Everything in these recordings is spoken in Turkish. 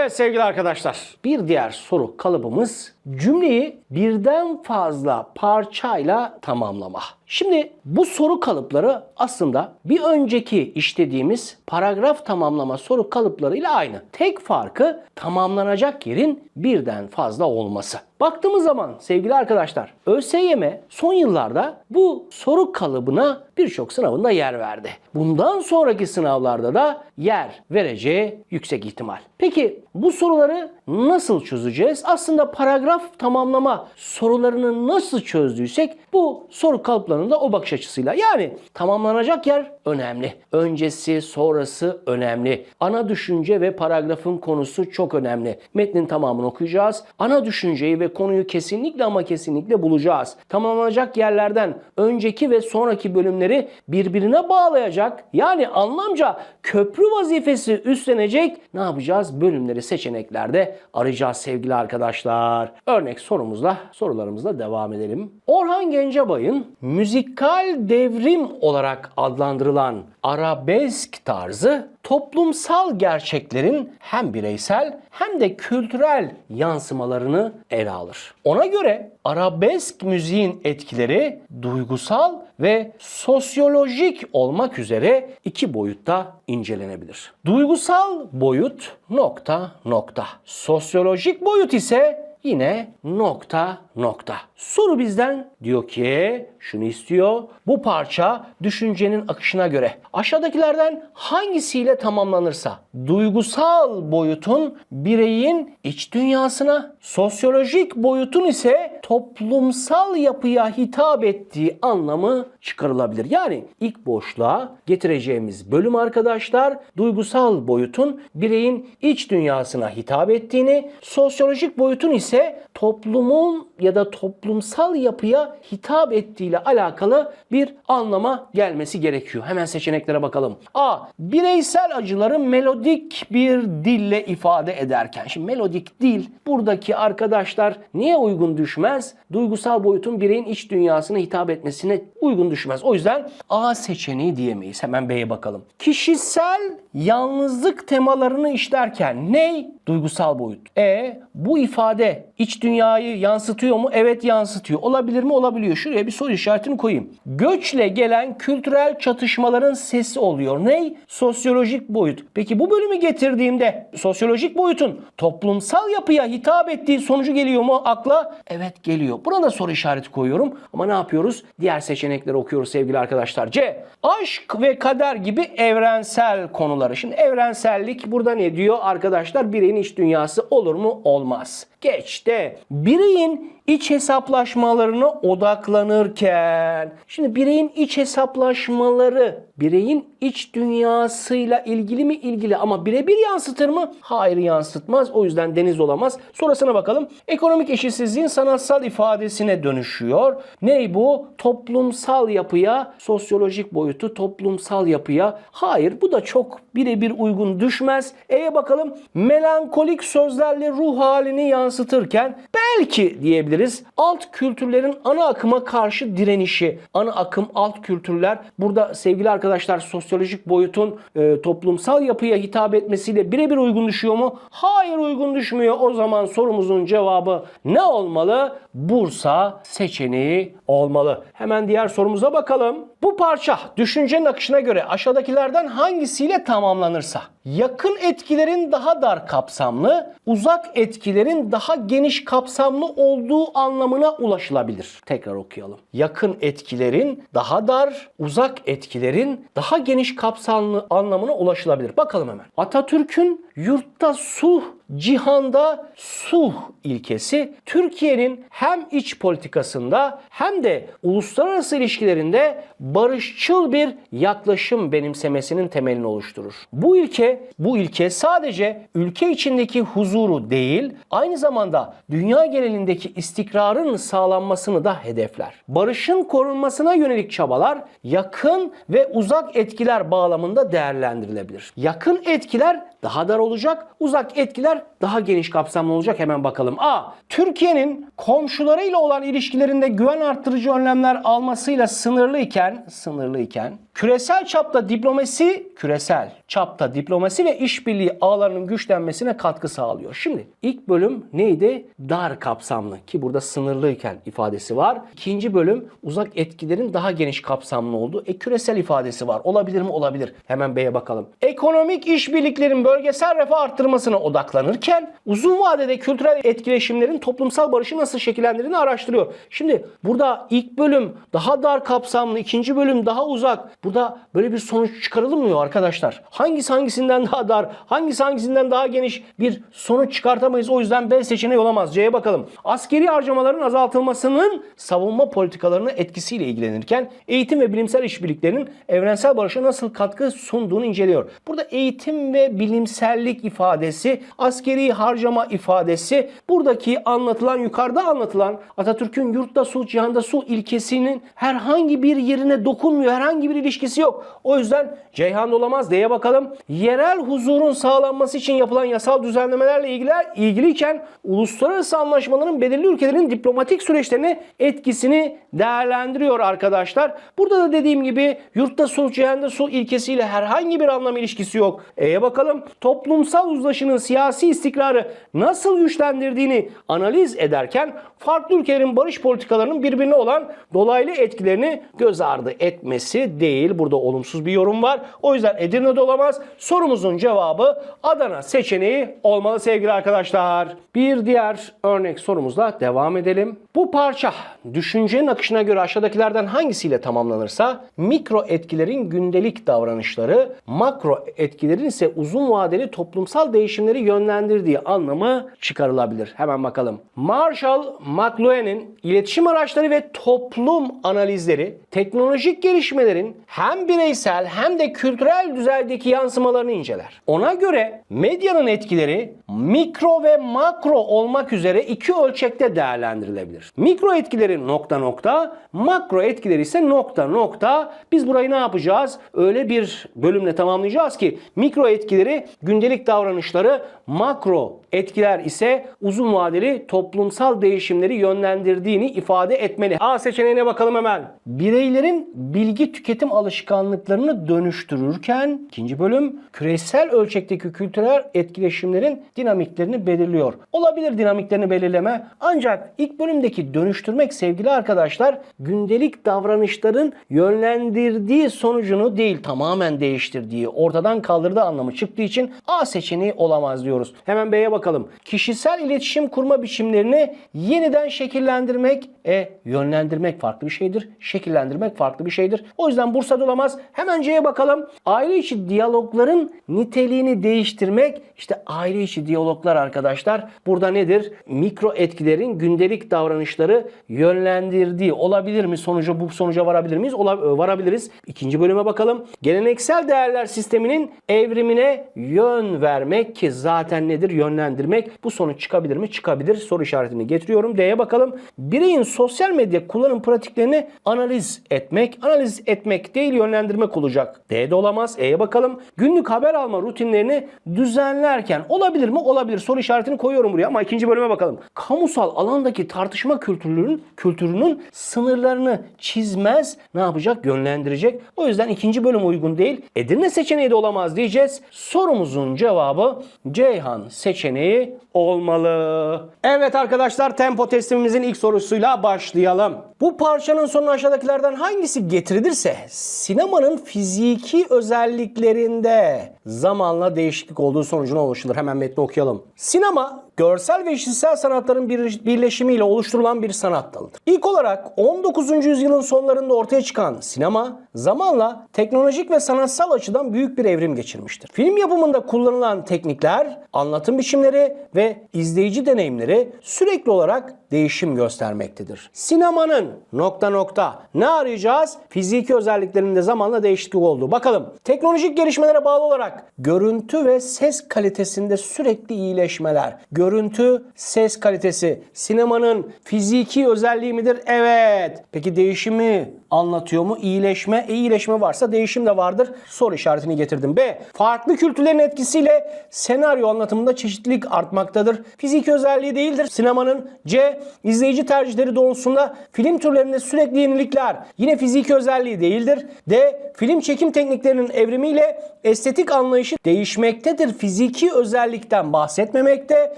Evet sevgili arkadaşlar, bir diğer soru kalıbımız cümleyi birden fazla parçayla tamamlama. Şimdi bu soru kalıpları aslında bir önceki işlediğimiz paragraf tamamlama soru kalıplarıyla aynı. Tek farkı tamamlanacak yerin birden fazla olması. Baktığımız zaman sevgili arkadaşlar ÖSYM son yıllarda bu soru kalıbına birçok sınavında yer verdi. Bundan sonraki sınavlarda da yer vereceği yüksek ihtimal. Peki bu soruları nasıl çözeceğiz? Aslında paragraf tamamlama sorularını nasıl çözdüysek bu soru kalıplarında o bakış açısıyla. Yani tamamlanacak yer önemli. Öncesi, sonrası önemli. Ana düşünce ve paragrafın konusu çok önemli. Metnin tamamını okuyacağız. Ana düşünceyi ve konuyu kesinlikle ama kesinlikle bulacağız. Tamamlanacak yerlerden önceki ve sonraki bölümleri birbirine bağlayacak. Yani anlamca köprü vazifesi üstlenecek. Ne yapacağız? Bölümleri seçeneklerde arayacağız sevgili arkadaşlar. Örnek sorumuzla sorularımızla devam edelim. Orhan Gencebay'ın müzikal devrim olarak adlandırılan arabesk tarzı toplumsal gerçeklerin hem bireysel hem de kültürel yansımalarını ele alır. Ona göre arabesk müziğin etkileri duygusal ve sosyolojik olmak üzere iki boyutta incelenebilir. Duygusal boyut nokta nokta. Sosyolojik boyut ise yine nokta nokta. Soru bizden diyor ki şunu istiyor. Bu parça düşüncenin akışına göre aşağıdakilerden hangisiyle tamamlanırsa duygusal boyutun bireyin iç dünyasına, sosyolojik boyutun ise toplumsal yapıya hitap ettiği anlamı çıkarılabilir. Yani ilk boşluğa getireceğimiz bölüm arkadaşlar duygusal boyutun bireyin iç dünyasına hitap ettiğini, sosyolojik boyutun ise toplumun ya da toplumsal yapıya hitap ettiğiyle alakalı bir anlama gelmesi gerekiyor. Hemen seçeneklere bakalım. A. Bireysel acıları melodik bir dille ifade ederken. Şimdi melodik dil buradaki arkadaşlar niye uygun düşmez? Duygusal boyutun bireyin iç dünyasına hitap etmesine uygun düşmez. O yüzden A seçeneği diyemeyiz. Hemen B'ye bakalım. Kişisel yalnızlık temalarını işlerken ne? Duygusal boyut. E bu ifade iç dünyayı yansıtıyor mu? Evet yansıtıyor. Olabilir mi? Olabiliyor. Şuraya bir soru işaretini koyayım. Göçle gelen kültürel çatışmaların sesi oluyor. Ne? Sosyolojik boyut. Peki bu bölümü getirdiğimde sosyolojik boyutun toplumsal yapıya hitap ettiği sonucu geliyor mu akla? Evet geliyor. Burada soru işareti koyuyorum. Ama ne yapıyoruz? Diğer seçenekleri okuyoruz sevgili arkadaşlar. C. Aşk ve kader gibi evrensel konuları. Şimdi evrensellik burada ne diyor arkadaşlar? Bireyin iç dünyası olur mu? Olmaz. Geç de bireyin iç hesaplaşmalarına odaklanırken şimdi bireyin iç hesaplaşmaları bireyin iç dünyasıyla ilgili mi ilgili ama birebir yansıtır mı? Hayır yansıtmaz. O yüzden deniz olamaz. Sonrasına bakalım. Ekonomik eşitsizliğin sanatsal ifadesine dönüşüyor. Ney bu? Toplumsal yapıya, sosyolojik boyutu toplumsal yapıya. Hayır bu da çok birebir uygun düşmez. E'ye bakalım. Melankolik sözlerle ruh halini yansıtırken belki diyebiliriz. Alt kültürlerin ana akıma karşı direnişi. Ana akım alt kültürler. Burada sevgili arkadaşlar sosyolojik boyutun e, toplumsal yapıya hitap etmesiyle birebir uygun düşüyor mu? Hayır uygun düşmüyor. O zaman sorumuzun cevabı ne olmalı? Bursa seçeneği olmalı. Hemen diğer sorumuza bakalım. Bu parça düşüncenin akışına göre aşağıdakilerden hangisiyle tamamlanırsa yakın etkilerin daha dar kapsamlı, uzak etkilerin daha geniş kapsamlı olduğu anlamına ulaşılabilir. Tekrar okuyalım. Yakın etkilerin daha dar, uzak etkilerin daha geniş kapsamlı anlamına ulaşılabilir. Bakalım hemen. Atatürk'ün yurtta sulh, cihanda sulh ilkesi Türkiye'nin hem iç politikasında hem de uluslararası ilişkilerinde barışçıl bir yaklaşım benimsemesinin temelini oluşturur. Bu ilke bu ilke sadece ülke içindeki huzuru değil, aynı zamanda dünya genelindeki istikrarın sağlanmasını da hedefler. Barışın korunmasına yönelik çabalar yakın ve uzak etkiler bağlamında değerlendirilebilir. Yakın etkiler daha dar olacak, uzak etkiler daha geniş kapsamlı olacak. Hemen bakalım. A. Türkiye'nin komşularıyla olan ilişkilerinde güven arttırıcı önlemler almasıyla sınırlı iken, sınırlı iken küresel çapta diplomasi, küresel çapta diplomasi ve işbirliği ağlarının güçlenmesine katkı sağlıyor. Şimdi ilk bölüm neydi? Dar kapsamlı ki burada sınırlıyken ifadesi var. İkinci bölüm uzak etkilerin daha geniş kapsamlı olduğu e, küresel ifadesi var. Olabilir mi? Olabilir. Hemen B'ye bakalım. Ekonomik işbirliklerin bölgesel refah arttırmasına odaklanırken uzun vadede kültürel etkileşimlerin toplumsal barışı nasıl şekillendirdiğini araştırıyor. Şimdi burada ilk bölüm daha dar kapsamlı, ikinci bölüm daha uzak. Burada böyle bir sonuç çıkarılmıyor arkadaşlar. Hangisi hangisinden daha dar, hangisi hangisinden daha geniş bir sonuç çıkartamayız. O yüzden B seçeneği olamaz. C'ye bakalım. Askeri harcamaların azaltılmasının savunma politikalarına etkisiyle ilgilenirken eğitim ve bilimsel işbirliklerinin evrensel barışa nasıl katkı sunduğunu inceliyor. Burada eğitim ve bilimsellik ifadesi, askeri harcama ifadesi, buradaki anlatılan, yukarıda anlatılan Atatürk'ün yurtta sulh, cihanda sulh ilkesinin herhangi bir yerine dokunmuyor. Herhangi bir ilişkisi yok. O yüzden Ceyhan olamaz. D'ye bakalım. Yerel huzurun sağlanması için yapılan yasal düzenlemelerle ilgili, ilgiliyken uluslararası anlaşmaların belirli ülkelerin diplomatik süreçlerine etkisini değerlendiriyor arkadaşlar. Burada da dediğim gibi yurtta sulh, cihanda sulh ilkesiyle herhangi bir anlam ilişkisi yok. E'ye bakalım. Toplumsal uzlaşının siyasi istikrarı nasıl güçlendirdiğini analiz ederken farklı ülkelerin barış politikalarının birbirine olan dolaylı etkilerini göz ardı etmesi değil. Burada olumsuz bir yorum var. O yüzden Edirne'de olamaz. Sorumuzun cevabı Adana seçeneği olmalı sevgili arkadaşlar. Bir diğer örnek sorumuzla devam edelim. Bu parça düşüncenin akışına göre aşağıdakilerden hangisiyle tamamlanırsa mikro etkilerin gündelik davranışları, makro etkilerin ise uzun vadeli toplumsal değişimleri yönlendirdiği anlamı çıkarılabilir. Hemen bakalım. Marshall McLuhan'ın iletişim araçları ve toplum analizleri teknolojik gelişmelerin hem bireysel hem de kültürel düzeydeki yansımalarını inceler. Ona göre medyanın etkileri mikro ve makro olmak üzere iki ölçekte değerlendirilebilir. Mikro etkileri nokta nokta, makro etkileri ise nokta nokta. Biz burayı ne yapacağız? Öyle bir bölümle tamamlayacağız ki mikro etkileri gündelik davranışları, makro etkiler ise uzun vadeli toplumsal değişimleri yönlendirdiğini ifade etmeli. A seçeneğine bakalım hemen. Bireylerin bilgi tüketim alışkanlıklarını dönüştürürken ikinci bölüm küresel ölçekteki kültürel etkileşimlerin dinamiklerini belirliyor. Olabilir dinamiklerini belirleme ancak ilk bölümdeki dönüştürmek sevgili arkadaşlar gündelik davranışların yönlendirdiği sonucunu değil tamamen değiştirdiği ortadan kaldırdığı anlamı çıktığı için A seçeneği olamaz diyoruz. Hemen B'ye bakalım. Kişisel iletişim kurma biçimlerini yeniden şekillendirmek, e yönlendirmek farklı bir şeydir. Şekillendirmek farklı bir şeydir. O yüzden Bursa'da olamaz. Hemen C'ye bakalım. Aile içi diyalogların niteliğini değiştirmek. İşte aile içi diyaloglar arkadaşlar. Burada nedir? Mikro etkilerin gündelik davranışları yönlendirdiği olabilir mi? Sonucu bu sonuca varabilir miyiz? Ola, varabiliriz. İkinci bölüme bakalım. Geleneksel değerler sisteminin evrimine yön vermek ki zaten nedir? Yönlendirmek. Bu sonuç çıkabilir mi? Çıkabilir. Soru işaretini getiriyorum. D'ye bakalım. Bireyin sosyal medya kullanım pratiklerini analiz etmek. Analiz etmek değil yönlendirmek olacak. D'de olamaz. E'ye bakalım. Günlük haber alma rutinlerini düzenlerken olabilir mi? Olabilir. Soru işaretini koyuyorum buraya ama ikinci bölüme bakalım. Kamusal alandaki tartışma kültürünün kültürünün sınırlarını çizmez. Ne yapacak? Yönlendirecek. O yüzden ikinci bölüm uygun değil. Edirne seçeneği de olamaz diyeceğiz. Sorumuzun cevabı Ceyhan seçeneği olmalı. Evet arkadaşlar tempo testimimizin ilk sorusuyla başlayalım. Bu parçanın sonu aşağıdakilerden hangisi getirilirse sinemanın fiziki özelliklerinde zamanla değişiklik olduğu sonucuna oluşturulur. Hemen metni okuyalım. Sinema görsel ve işitsel sanatların bir birleşimiyle oluşturulan bir sanat dalıdır. İlk olarak 19. yüzyılın sonlarında ortaya çıkan sinema zamanla teknolojik ve sanatsal açıdan büyük bir evrim geçirmiştir. Film yapımında kullanılan teknikler, anlatım biçimleri ve izleyici deneyimleri sürekli olarak değişim göstermektedir. Sinemanın nokta nokta ne arayacağız? Fiziki özelliklerinde zamanla değişiklik oldu. Bakalım teknolojik gelişmelere bağlı olarak oluşturacak. Görüntü ve ses kalitesinde sürekli iyileşmeler. Görüntü, ses kalitesi sinemanın fiziki özelliği midir? Evet. Peki değişimi anlatıyor mu? İyileşme, e, iyileşme varsa değişim de vardır. Soru işaretini getirdim. B. Farklı kültürlerin etkisiyle senaryo anlatımında çeşitlilik artmaktadır. Fiziki özelliği değildir sinemanın. C. İzleyici tercihleri doğrultusunda film türlerinde sürekli yenilikler. Yine fiziki özelliği değildir. D. Film çekim tekniklerinin evrimiyle estetik anlayışı değişmektedir. Fiziki özellikten bahsetmemekte.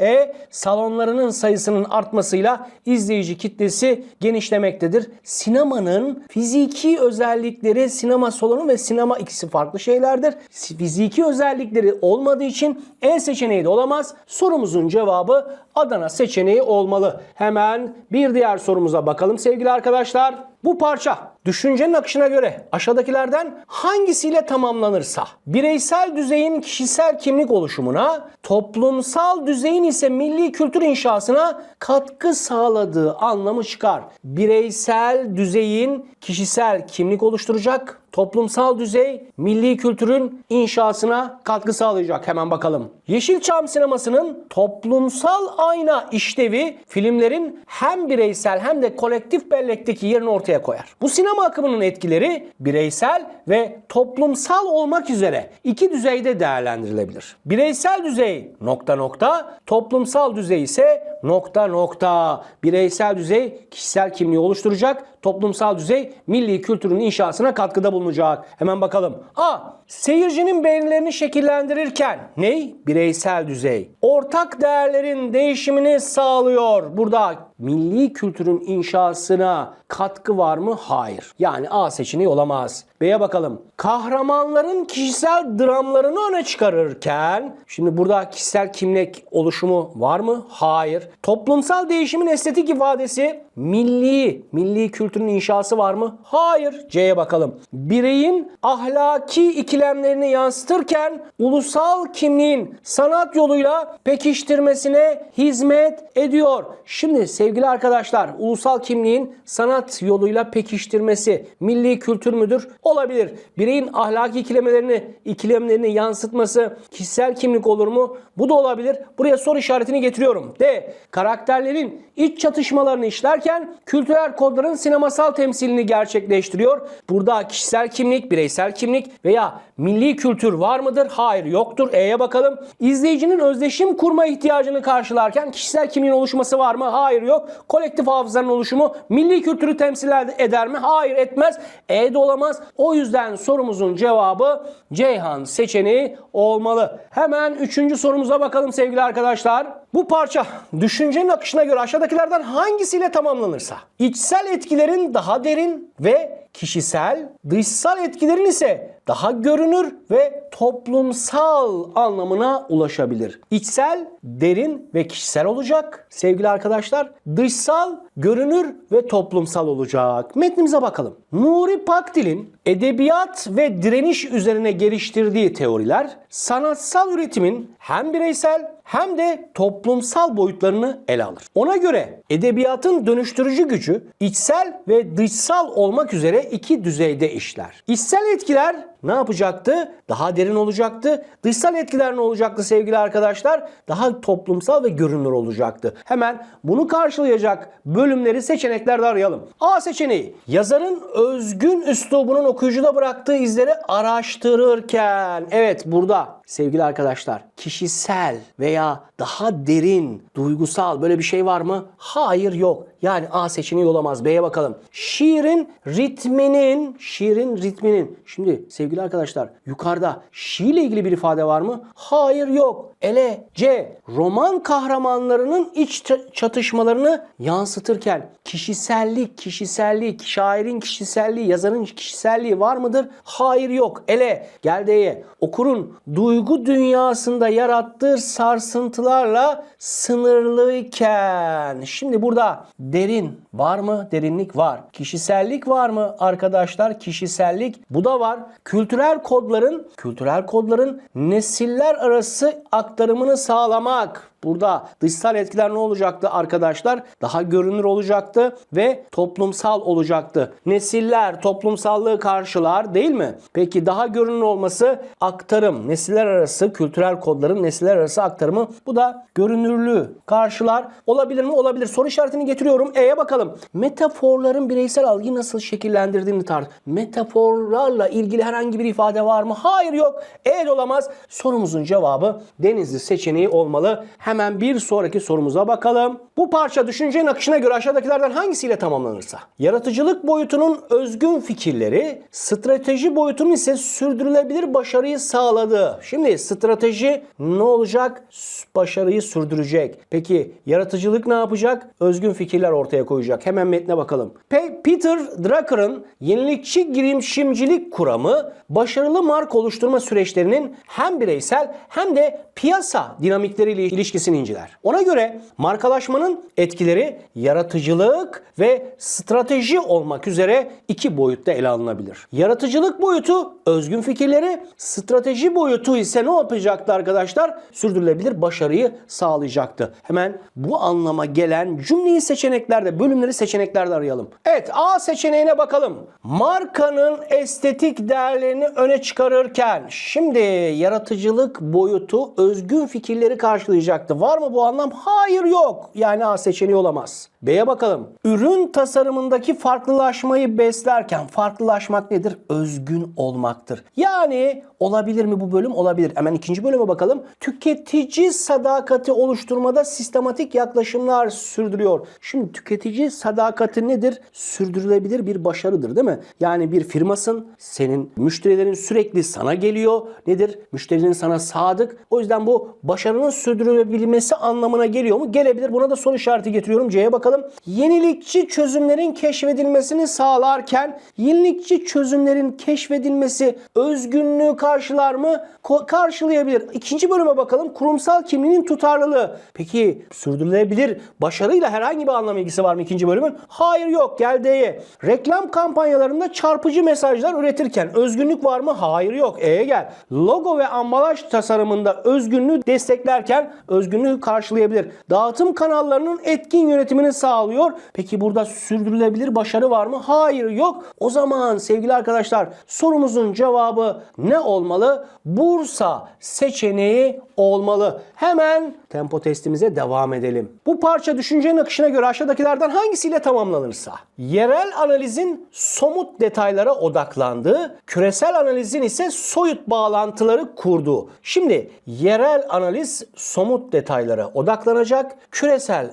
E. Salonlarının sayısının artmasıyla izleyici kitlesi genişlemektedir. Sinemanın fiziki özellikleri sinema salonu ve sinema ikisi farklı şeylerdir. Fiziki özellikleri olmadığı için E seçeneği de olamaz. Sorumuzun cevabı Adana seçeneği olmalı. Hemen bir diğer sorumuza bakalım sevgili arkadaşlar. Bu parça düşüncenin akışına göre aşağıdakilerden hangisiyle tamamlanırsa bireysel düzeyin kişisel kimlik oluşumuna, toplumsal düzeyin ise milli kültür inşasına katkı sağladığı anlamı çıkar. Bireysel düzeyin kişisel kimlik oluşturacak, toplumsal düzey milli kültürün inşasına katkı sağlayacak. Hemen bakalım. Yeşilçam sinemasının toplumsal ayna işlevi filmlerin hem bireysel hem de kolektif bellekteki yerini ortaya koyar. Bu sinema akımının etkileri bireysel ve toplumsal olmak üzere iki düzeyde değerlendirilebilir. Bireysel düzey nokta nokta, toplumsal düzey ise nokta nokta. Bireysel düzey kişisel kimliği oluşturacak, toplumsal düzey milli kültürün inşasına katkıda bulunacak. Hemen bakalım. A. Seyircinin beğenilerini şekillendirirken ney? Bireysel düzey. Ortak değerlerin değişimini sağlıyor. Burada milli kültürün inşasına katkı var mı? Hayır. Yani A seçeneği olamaz. B'ye bakalım. Kahramanların kişisel dramlarını öne çıkarırken şimdi burada kişisel kimlik oluşumu var mı? Hayır. Toplumsal değişimin estetik ifadesi milli, milli kültürün inşası var mı? Hayır. C'ye bakalım. Bireyin ahlaki ikilemlerini yansıtırken ulusal kimliğin sanat yoluyla pekiştirmesine hizmet ediyor. Şimdi sevgili arkadaşlar ulusal kimliğin sanat yoluyla pekiştirmesi milli kültür müdür? Olabilir. Bireyin ahlaki ikilemelerini, ikilemlerini yansıtması kişisel kimlik olur mu? Bu da olabilir. Buraya soru işaretini getiriyorum. D. Karakterlerin iç çatışmalarını işlerken kültürel kodların sinemasal temsilini gerçekleştiriyor. Burada kişisel kimlik, bireysel kimlik veya milli kültür var mıdır? Hayır yoktur. E'ye bakalım. İzleyicinin özdeşim kurma ihtiyacını karşılarken kişisel kimliğin oluşması var mı? Hayır yok. Kolektif hafızanın oluşumu milli kültürü temsil eder mi? Hayır etmez. E de olamaz. O yüzden sorumuzun cevabı Ceyhan seçeneği olmalı. Hemen üçüncü sorumuza bakalım sevgili arkadaşlar. Bu parça düşüncenin akışına göre aşağıdakilerden hangisiyle tamamlanırsa içsel etkilerin daha derin ve kişisel, dışsal etkilerin ise daha görünür ve toplumsal anlamına ulaşabilir. İçsel, derin ve kişisel olacak sevgili arkadaşlar. Dışsal, görünür ve toplumsal olacak. Metnimize bakalım. Nuri Pakdil'in edebiyat ve direniş üzerine geliştirdiği teoriler sanatsal üretimin hem bireysel hem de toplumsal boyutlarını ele alır. Ona göre edebiyatın dönüştürücü gücü içsel ve dışsal olmak üzere iki düzeyde işler. İçsel etkiler ne yapacaktı? Daha derin olacaktı. Dışsal etkiler ne olacaktı sevgili arkadaşlar? Daha toplumsal ve görünür olacaktı. Hemen bunu karşılayacak bölümleri seçeneklerde arayalım. A seçeneği yazarın özgün üslubunun okuyucuda bıraktığı izleri araştırırken evet burada sevgili arkadaşlar kişisel veya daha derin, duygusal böyle bir şey var mı? Hayır yok. Yani A seçeneği olamaz. B'ye bakalım. Şiirin ritminin, şiirin ritminin. Şimdi sevgili arkadaşlar yukarıda şiirle ilgili bir ifade var mı? Hayır yok. Ele C. Roman kahramanlarının iç çatışmalarını yansıtırken kişisellik, kişisellik, şairin kişiselliği, yazarın kişiselliği var mıdır? Hayır yok. Ele. Gel D'ye. Okurun duygu dünyasında yarattığı sarsıntılar bağlantılarla sınırlıyken şimdi burada derin var mı? Derinlik var. Kişisellik var mı arkadaşlar? Kişisellik bu da var. Kültürel kodların kültürel kodların nesiller arası aktarımını sağlamak. Burada dışsal etkiler ne olacaktı arkadaşlar? Daha görünür olacaktı ve toplumsal olacaktı. Nesiller toplumsallığı karşılar değil mi? Peki daha görünür olması aktarım. Nesiller arası kültürel kodların nesiller arası aktarımı. Bu da görünürlüğü karşılar. Olabilir mi? Olabilir. Soru işaretini getiriyorum. E'ye bakalım. Metaforların bireysel algıyı nasıl şekillendirdiğini tart. Metaforlarla ilgili herhangi bir ifade var mı? Hayır yok. E de olamaz. Sorumuzun cevabı Denizli seçeneği olmalı. Hemen bir sonraki sorumuza bakalım. Bu parça düşüncenin akışına göre aşağıdakilerden hangisiyle tamamlanırsa? Yaratıcılık boyutunun özgün fikirleri, strateji boyutunun ise sürdürülebilir başarıyı sağladığı. Şimdi strateji ne olacak? S- Başarıyı sürdürecek. Peki yaratıcılık ne yapacak? Özgün fikirler ortaya koyacak. Hemen metne bakalım. Pe- Peter Drucker'ın yenilikçi girişimcilik kuramı başarılı marka oluşturma süreçlerinin hem bireysel hem de piyasa dinamikleriyle ilişkisini inceler. Ona göre markalaşmanın etkileri yaratıcılık ve strateji olmak üzere iki boyutta ele alınabilir. Yaratıcılık boyutu özgün fikirleri, strateji boyutu ise ne yapacaktı arkadaşlar? Sürdürülebilir başarıyı sağlayacaktı. Hemen bu anlama gelen cümleyi seçeneklerde, bölümleri seçeneklerde arayalım. Evet A seçeneğine bakalım. Markanın estetik değerlerini öne çıkarırken şimdi yaratıcılık boyutu özgün fikirleri karşılayacaktı. Var mı bu anlam? Hayır yok. Yani A seçeneği olamaz. B'ye bakalım. Ürün tasarımındaki farklılaşmayı beslerken farklılaşmak nedir? Özgün olmaktır. Yani olabilir mi bu bölüm? Olabilir. Hemen ikinci bölüme bakalım. Tüketici sadakati oluşturmada sistematik yaklaşımlar sürdürüyor. Şimdi tüketici sadakati nedir? Sürdürülebilir bir başarıdır değil mi? Yani bir firmasın, senin müşterilerin sürekli sana geliyor. Nedir? Müşterinin sana sadık. O yüzden bu başarının sürdürülebilmesi anlamına geliyor mu? Gelebilir. Buna da soru işareti getiriyorum. C'ye bakalım. Yenilikçi çözümlerin keşfedilmesini sağlarken yenilikçi çözümlerin keşfedilmesi özgünlüğü karşılar mı? Ko- karşılayabilir. İkinci bölüme bakalım. Kurumsal kimliğin tutarlılığı. Peki sürdürülebilir başarıyla herhangi bir anlam ilgisi var mı ikinci bölümün? Hayır yok. Gel D'ye. Reklam kampanyalarında çarpıcı mesajlar üretirken özgünlük var mı? Hayır yok. E'ye gel. Logo ve ambalaj tasarımında özgünlüğü desteklerken özgünlüğü karşılayabilir. Dağıtım kanallarının etkin yönetimini sağlıyor. Peki burada sürdürülebilir başarı var mı? Hayır yok. O zaman sevgili arkadaşlar sorumuzun cevabı ne olmalı? Bursa seçeneği olmalı. Hemen tempo testimize devam edelim. Bu parça düşüncenin akışına göre aşağıdakilerden hangisiyle tamamlanırsa? Yerel analizin somut detaylara odaklandığı, küresel analizin ise soyut bağlantıları kurduğu. Şimdi yerel analiz somut detaylara odaklanacak, küresel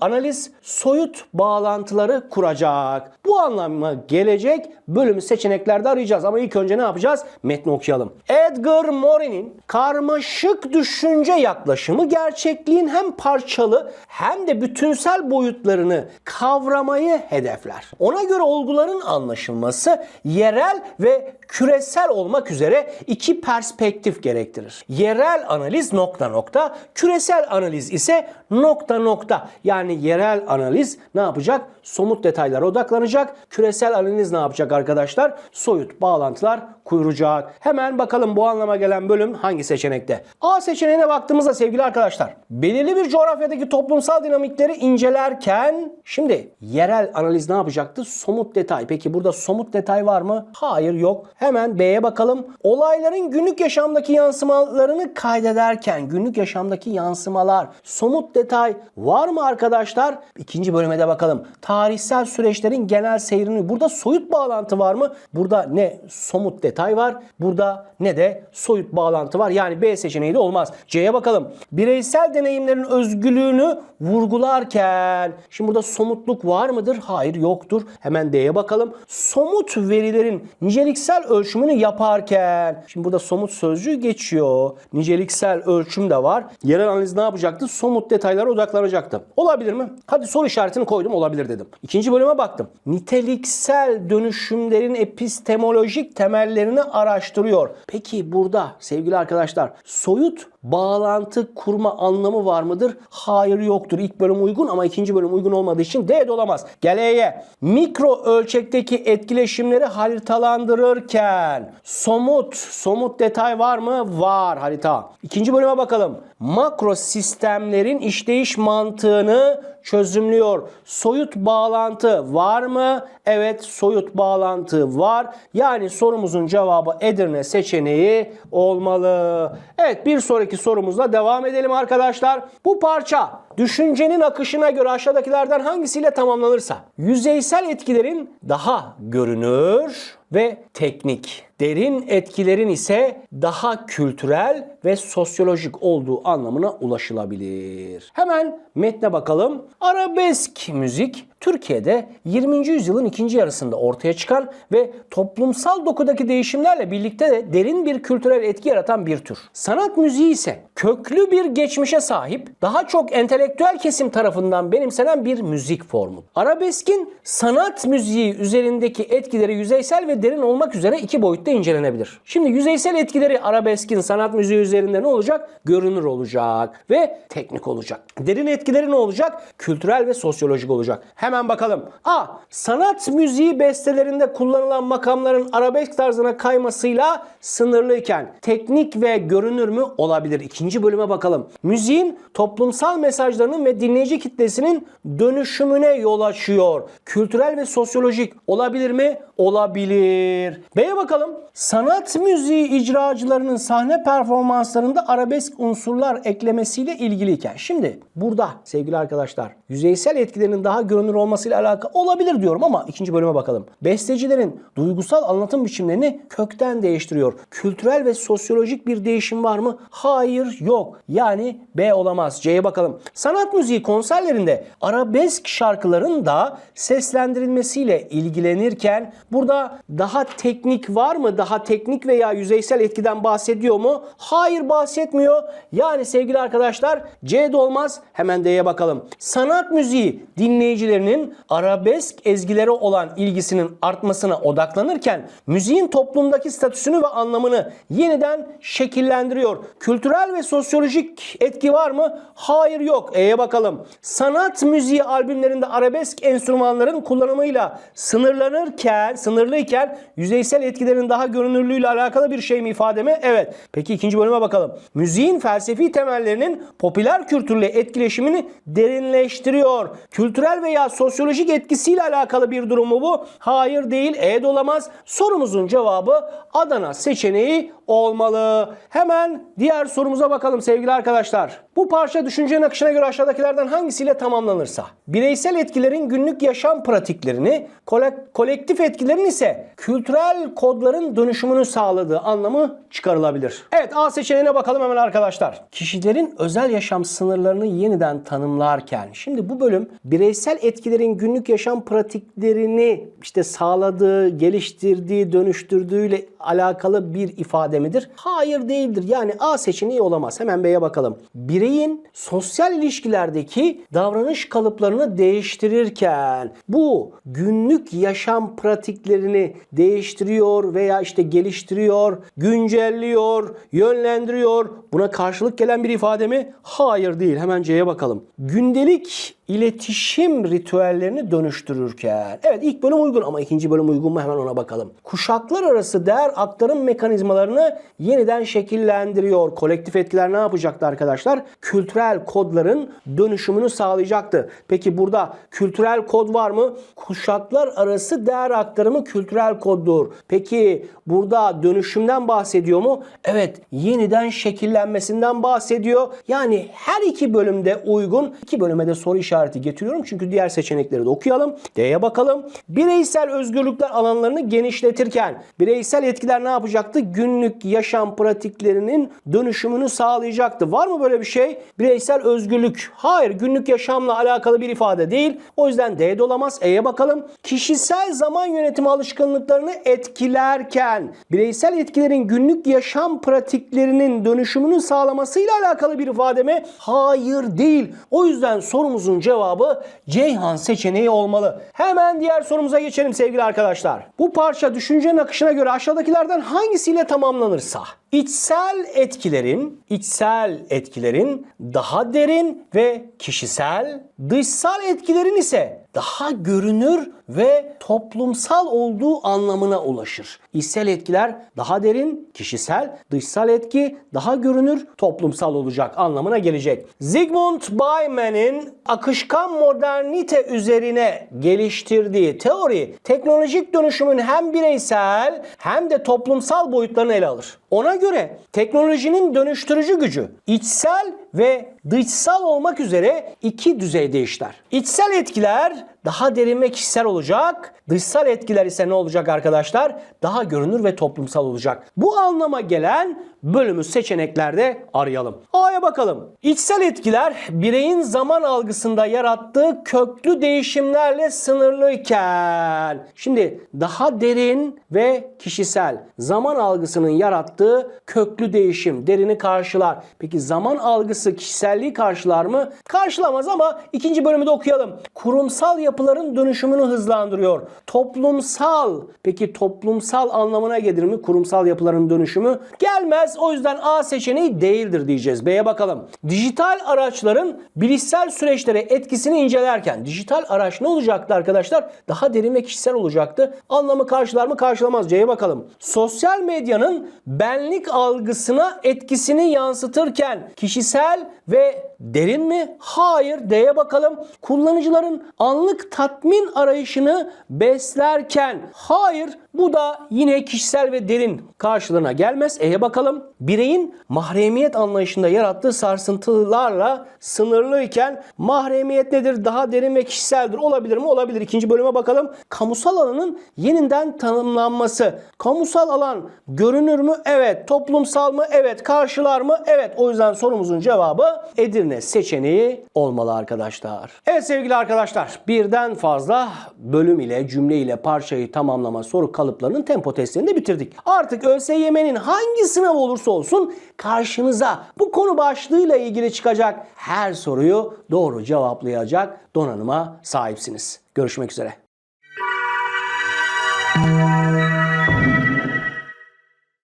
analiz soyut bağlantıları kuracak. Bu anlama gelecek bölümü seçeneklerde arayacağız ama ilk önce ne yapacağız? Metni okuyalım. Edgar Morin'in karmaşık düşünce yaklaşımı gerçekliğin hem parçalı hem de bütünsel boyutlarını kavramayı hedefler. Ona göre olguların anlaşılması yerel ve küresel olmak üzere iki perspektif gerektirir. Yerel analiz nokta nokta, küresel analiz ise nokta nokta. Yani yerel analiz ne yapacak? Somut detaylara odaklanacak. Küresel analiz ne yapacak arkadaşlar? Soyut bağlantılar kuracak. Hemen bakalım bu anlama gelen bölüm hangi seçenekte? A seçeneğine baktığımızda sevgili arkadaşlar, belirli bir coğrafyadaki toplumsal dinamikleri incelerken şimdi yerel analiz ne yapacaktı? Somut detay. Peki burada somut detay var mı? Hayır yok. Hemen B'ye bakalım. Olayların günlük yaşamdaki yansımalarını kaydederken günlük yaşamdaki yansımalar, somut detay var mı arkadaşlar? İkinci bölüme de bakalım. Tarihsel süreçlerin genel seyrini. Burada soyut bağlantı var mı? Burada ne somut detay var. Burada ne de soyut bağlantı var. Yani B seçeneği de olmaz. C'ye bakalım. Bireysel deneyimlerin özgürlüğünü vurgularken şimdi burada somutluk var mıdır? Hayır yoktur. Hemen D'ye bakalım. Somut verilerin niceliksel ölçümünü yaparken şimdi burada somut sözcüğü geçiyor. Niceliksel ölçüm de var. Yerel analiz ne yapacaktı? Somut detaylara odaklanacaktı. Olabilir mi? Hadi soru işaretini koydum olabilir dedim. İkinci bölüme baktım. Niteliksel dönüşümlerin epistemolojik temellerini araştırıyor. Peki burada sevgili arkadaşlar soyut bağlantı kurma anlamı var mıdır? Hayır yoktur. İlk bölüm uygun ama ikinci bölüm uygun olmadığı için D de olamaz. Gel E'ye. Mikro ölçekteki etkileşimleri haritalandırırken somut, somut detay var mı? Var harita. İkinci bölüme bakalım. Makro sistemlerin işleyiş mantığını çözümlüyor. Soyut bağlantı var mı? Evet soyut bağlantı var. Yani sorumuzun cevabı Edirne seçeneği olmalı. Evet bir sonraki sorumuzla devam edelim arkadaşlar. Bu parça düşüncenin akışına göre aşağıdakilerden hangisiyle tamamlanırsa yüzeysel etkilerin daha görünür ve teknik. Derin etkilerin ise daha kültürel ve sosyolojik olduğu anlamına ulaşılabilir. Hemen metne bakalım. Arabesk müzik Türkiye'de 20. yüzyılın ikinci yarısında ortaya çıkan ve toplumsal dokudaki değişimlerle birlikte de derin bir kültürel etki yaratan bir tür. Sanat müziği ise köklü bir geçmişe sahip, daha çok entelektüel kesim tarafından benimsenen bir müzik formu. Arabeskin sanat müziği üzerindeki etkileri yüzeysel ve derin olmak üzere iki boyutta incelenebilir. Şimdi yüzeysel etkileri arabeskin sanat müziği üzerinde ne olacak? Görünür olacak ve teknik olacak. Derin etkileri ne olacak? Kültürel ve sosyolojik olacak. Hemen bakalım. A. Sanat müziği bestelerinde kullanılan makamların arabesk tarzına kaymasıyla sınırlıyken teknik ve görünür mü olabilir? İkinci bölüme bakalım. Müziğin toplumsal mesajlarının ve dinleyici kitlesinin dönüşümüne yol açıyor. Kültürel ve sosyolojik olabilir mi? Olabilir. B'ye bakalım. Sanat müziği icracılarının sahne performanslarında arabesk unsurlar eklemesiyle ilgiliyken. Şimdi burada sevgili arkadaşlar yüzeysel etkilerinin daha görünür olmasıyla alakalı olabilir diyorum ama ikinci bölüme bakalım. Bestecilerin duygusal anlatım biçimlerini kökten değiştiriyor. Kültürel ve sosyolojik bir değişim var mı? Hayır yok. Yani B olamaz. C'ye bakalım. Sanat müziği konserlerinde arabesk şarkıların da seslendirilmesiyle ilgilenirken burada daha teknik var mı? Daha teknik veya yüzeysel etkiden bahsediyor mu? Hayır bahsetmiyor. Yani sevgili arkadaşlar C'de olmaz. Hemen D'ye bakalım. Sanat müziği dinleyicilerinin arabesk ezgilere olan ilgisinin artmasına odaklanırken müziğin toplumdaki statüsünü ve anlamını yeniden şekillendiriyor. Kültürel ve sosyolojik etki var mı? Hayır yok. E'ye bakalım. Sanat müziği albümlerinde arabesk enstrümanların kullanımıyla sınırlanırken, sınırlıyken yüzeysel etkilerin daha görünürlüğüyle alakalı bir şey mi ifade mi? Evet. Peki ikinci bölüme bakalım. Müziğin felsefi temellerinin popüler kültürle etkileşimini derinleştiriyor. Kültürel veya sosyolojik etkisiyle alakalı bir durum mu bu? Hayır değil. E de olamaz. Sorumuzun cevabı Adana seçeneği olmalı. Hemen diğer sorumuza bakalım sevgili arkadaşlar. Bu parça düşüncenin akışına göre aşağıdakilerden hangisiyle tamamlanırsa bireysel etkilerin günlük yaşam pratiklerini, kole- kolektif etkilerin ise kültürel kodların dönüşümünü sağladığı anlamı çıkarılabilir. Evet A seçeneğine bakalım hemen arkadaşlar. Kişilerin özel yaşam sınırlarını yeniden tanımlarken şimdi bu bölüm bireysel etkilerin günlük yaşam pratiklerini işte sağladığı, geliştirdiği, dönüştürdüğüyle alakalı bir ifade midir? Hayır değildir. Yani A seçeneği olamaz. Hemen B'ye bakalım. Bireyin sosyal ilişkilerdeki davranış kalıplarını değiştirirken bu günlük yaşam pratiklerini değiştiriyor veya işte geliştiriyor, güncelliyor, yönlendiriyor. Buna karşılık gelen bir ifade mi? Hayır değil. Hemen C'ye bakalım. Gündelik iletişim ritüellerini dönüştürürken. Evet ilk bölüm uygun ama ikinci bölüm uygun mu hemen ona bakalım. Kuşaklar arası değer aktarım mekanizmalarını yeniden şekillendiriyor. Kolektif etkiler ne yapacaktı arkadaşlar? Kültürel kodların dönüşümünü sağlayacaktı. Peki burada kültürel kod var mı? Kuşaklar arası değer aktarımı kültürel koddur. Peki burada dönüşümden bahsediyor mu? Evet yeniden şekillenmesinden bahsediyor. Yani her iki bölümde uygun. İki bölüme de soru işareti getiriyorum. Çünkü diğer seçenekleri de okuyalım. D'ye bakalım. Bireysel özgürlükler alanlarını genişletirken bireysel etkiler ne yapacaktı? Günlük yaşam pratiklerinin dönüşümünü sağlayacaktı. Var mı böyle bir şey? Bireysel özgürlük. Hayır günlük yaşamla alakalı bir ifade değil. O yüzden D'de olamaz. E'ye bakalım. Kişisel zaman yönetimi alışkanlıklarını etkilerken bireysel etkilerin günlük yaşam pratiklerinin dönüşümünü sağlamasıyla alakalı bir ifade mi? Hayır değil. O yüzden sorumuzun cevabı Ceyhan seçeneği olmalı. Hemen diğer sorumuza geçelim sevgili arkadaşlar. Bu parça düşüncenin akışına göre aşağıdakilerden hangisiyle tamamlanırsa İçsel etkilerin, içsel etkilerin daha derin ve kişisel, dışsal etkilerin ise daha görünür ve toplumsal olduğu anlamına ulaşır. İçsel etkiler daha derin, kişisel, dışsal etki daha görünür, toplumsal olacak anlamına gelecek. Zygmunt Bauman'in akışkan modernite üzerine geliştirdiği teori teknolojik dönüşümün hem bireysel hem de toplumsal boyutlarını ele alır. Ona göre teknolojinin dönüştürücü gücü içsel ve dışsal olmak üzere iki düzeyde işler. İçsel etkiler daha derin ve kişisel olacak. Dışsal etkiler ise ne olacak arkadaşlar? Daha görünür ve toplumsal olacak. Bu anlama gelen bölümü seçeneklerde arayalım. A'ya bakalım. İçsel etkiler bireyin zaman algısında yarattığı köklü değişimlerle sınırlıyken şimdi daha derin ve kişisel zaman algısının yarattığı köklü değişim derini karşılar. Peki zaman algısı kişiselliği karşılar mı? Karşılamaz ama ikinci bölümü de okuyalım. Kurumsal yapıların dönüşümünü hızlandırıyor. Toplumsal. Peki toplumsal anlamına gelir mi? Kurumsal yapıların dönüşümü gelmez. O yüzden A seçeneği değildir diyeceğiz. B'ye bakalım. Dijital araçların bilişsel süreçlere etkisini incelerken dijital araç ne olacaktı arkadaşlar? Daha derin ve kişisel olacaktı. Anlamı karşılar mı? Karşılamaz. C'ye bakalım. Sosyal medyanın benlik algısına etkisini yansıtırken kişisel ve derin mi? Hayır. D'ye bakalım. Kullanıcıların anlık tatmin arayışını beslerken hayır. Bu da yine kişisel ve derin karşılığına gelmez. E'ye bakalım. Bireyin mahremiyet anlayışında yarattığı sarsıntılarla sınırlıyken mahremiyet nedir? Daha derin ve kişiseldir. Olabilir mi? Olabilir. İkinci bölüme bakalım. Kamusal alanın yeniden tanımlanması. Kamusal alan görünür mü? Evet. Toplumsal mı? Evet. Karşılar mı? Evet. O yüzden sorumuzun cevabı Edirne seçeneği olmalı arkadaşlar. Evet sevgili arkadaşlar birden fazla bölüm ile cümle ile parçayı tamamlama soru kalıplarının tempo testlerini de bitirdik. Artık ÖSYM'nin hangi sınav olursa olsun karşınıza bu konu başlığıyla ilgili çıkacak her soruyu doğru cevaplayacak donanıma sahipsiniz. Görüşmek üzere.